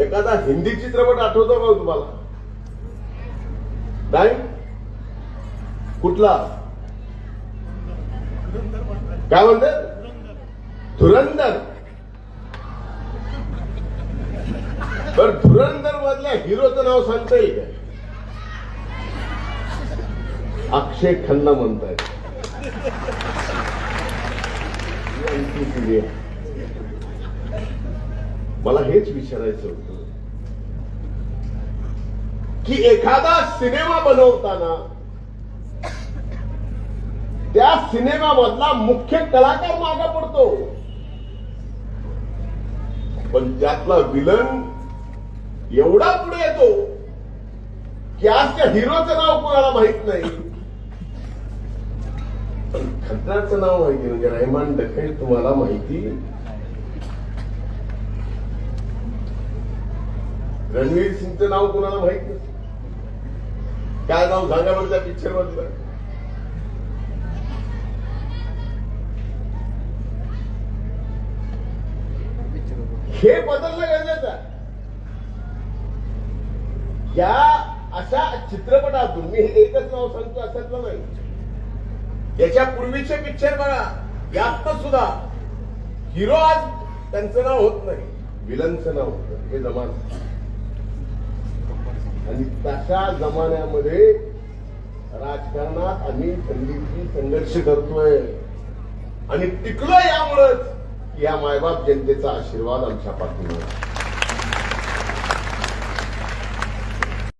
एखादा हिंदी चित्रपट आठवतो का हो तुम्हाला? नाही? कुठला? काय म्हणते? धुरंधर. बर धुरंधर मधल्या हिरोचं नाव सांगता येईल अक्षय खन्ना म्हणताय मला हेच विचारायचं होत. की एखादा सिनेमा बनवताना त्या सिनेमामधला मुख्य कलाकार मागा पडतो. पण त्यातला विलन एवढा पुढे येतो की आज त्या हिरोचं नाव कोणाला माहीत नाही. पण खतराचं नाव माहिती म्हणजे रहमान डखेल तुम्हाला माहिती रणवीर सिंगचं नाव कोणाला माहीत नाही? काय नाव सांगा बरं त्या पिक्चर मधलं? हे बदलणं गरजेचं आहे. या अशा चित्रपटातून मी हे एकच नाव सांगतो असं नाही. याच्या पूर्वीचे पिक्चर बघा. यात सुद्धा हिरो आज त्यांचं नाव होत नाही. विलनचं नाव होतं हे जमान आणि तशा जमान्यामध्ये राजकारणात आम्ही संधीची संघर्ष करतोय. आणि टिकलो यामुळंच या मायबाप जनतेचा आशीर्वाद आमच्या पाठीवर